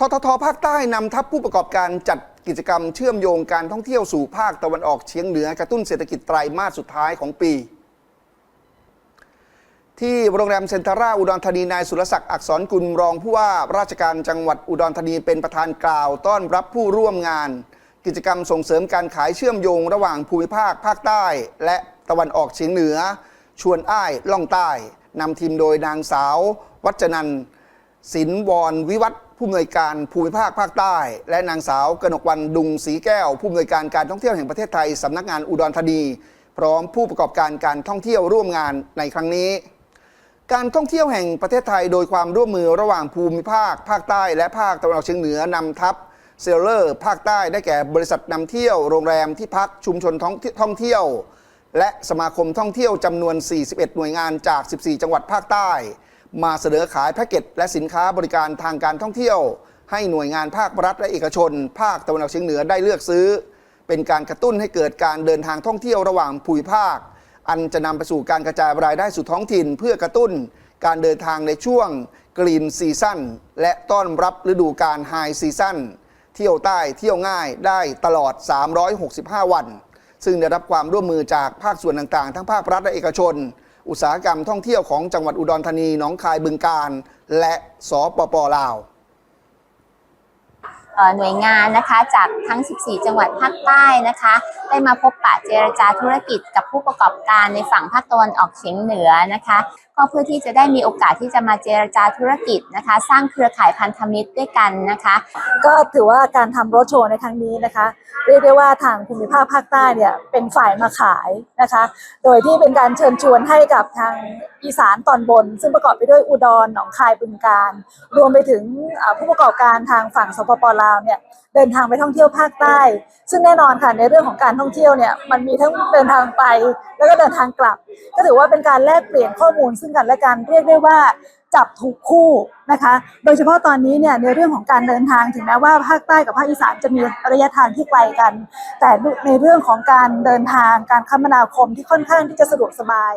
ทททภาคใต้นำทัพผู้ประกอบการจัดกิจกรรมเชื่อมโยงการท่องเที่ยวสู่ภาคตะวันออกเฉียงเหนือกระตุ้นเศรษฐกิจไตรมาสสุดท้ายของปี ที่โรงแรมเซ็นทราอุดรธานีนายสุรศักดิ์อักษรกุลรองผู้ว่าราชการจังหวัดอุดรธานีเป็นประธานกล่าว ต้อนรับผู้ร่วมงาน กิจกรรมส่งเสริมการขายเชื่อมโยงระหว่างภูมิภาคภาคใต้ และตะวันออกเฉียงเหนือ ชวนอ้ายล่องใต้นำทีมโดยนางสาว วัจนันสินวรวิวัฒ ผู้อำนวยการภูมิภาคภาคใต้ และนางสาวกนกวันดุงศรีแก้ว ผู้อำนวยการการท่องเที่ยวแห่งประเทศไทยสำนักงานอุดรธานี พร้อมผู้ประกอบการการท่องเที่ยวร่วมงานในครั้งนี้ การท่องเที่ยวแห่งประเทศไทย โดยความร่วมมือระหว่างภูมิภาค ภาคใต้ และภาคตะวันออกเฉียงเหนือนำทัพเซลเลอร์ภาคใต้ได้แก่บริษัทนำเที่ยวโรงแรมที่พักชุมชนท้องท่องเที่ยว และสมาคมท่องเที่ยวจำนวน 41 หน่วยงานจาก 14 จังหวัดภาคใต้ มาเสนอขายแพ็กเกจและสินค้าบริการทางการท่องเที่ยว ให้หน่วยงานภาครัฐและเอกชน ภาคตะวันออกเฉียงเหนือได้เลือกซื้อ เป็นการกระตุ้นให้เกิดการเดินทางท่องเที่ยวระหว่างภูมิภาค อันจะนำไปสู่การกระจายรายได้สู่ท้องถิ่น เพื่อกระตุ้นการเดินทางในช่วงกรีนซีซั่นและต้อนรับฤดูการไฮซีซั่นเที่ยวใต้เที่ยวง่ายได้ตลอด 365 วัน ซึ่งได้รับความร่วมมือจากภาคส่วนต่างๆ ทั้งภาครัฐและเอกชน อุตสาหกรรมท่องเที่ยวของจังหวัดอุดรธานีหนองคายบึงกาฬและสปปลาวหน่วยงานนะคะจากทั้ง 14 จังหวัดภาคใต้นะคะ ได้มาพบปะเจรจาธุรกิจกับผู้ประกอบการในฝั่งภาคตะวันออกเฉียงเหนือนะคะ ก็เพื่อที่จะได้มีโอกาสที่จะมาเจรจาธุรกิจนะคะ สร้างเครือข่ายพันธมิตรด้วยกันนะคะ ก็ถือว่าการทำรถโชว์ในครั้งนี้นะคะ เรียกได้ว่าทางภูมิภาคภาคใต้เนี่ยเป็นฝ่ายมาขายนะคะ โดยที่เป็นการเชิญชวนให้กับทางอีสานตอนบน ซึ่งประกอบไปด้วยอุดรหนองคายบึงกาฬรวมไปถึงผู้ประกอบการทางฝั่งสปปลาวเนี่ยเดินทางไปท่องเที่ยวภาคใต้ ซึ่งแน่นอนค่ะในเรื่องของการท่องเที่ยวเนี่ยมันมีทั้งเดินทางไปแล้วก็เดินทางกลับ ก็ถือว่าเป็นการแลกเปลี่ยนข้อมูลซึ่งซึ่งกันและกันเรียกได้ว่าจับถูกคู่นะคะ โดยเฉพาะตอนนี้เนี่ยในเรื่องของการเดินทางถึงแม้ว่าภาคใต้กับภาคอีสานจะมีระยะทางที่ไกลกัน แต่ในเรื่องของการเดินทางการคมนาคมที่ค่อนข้างที่จะสะดวกสบาย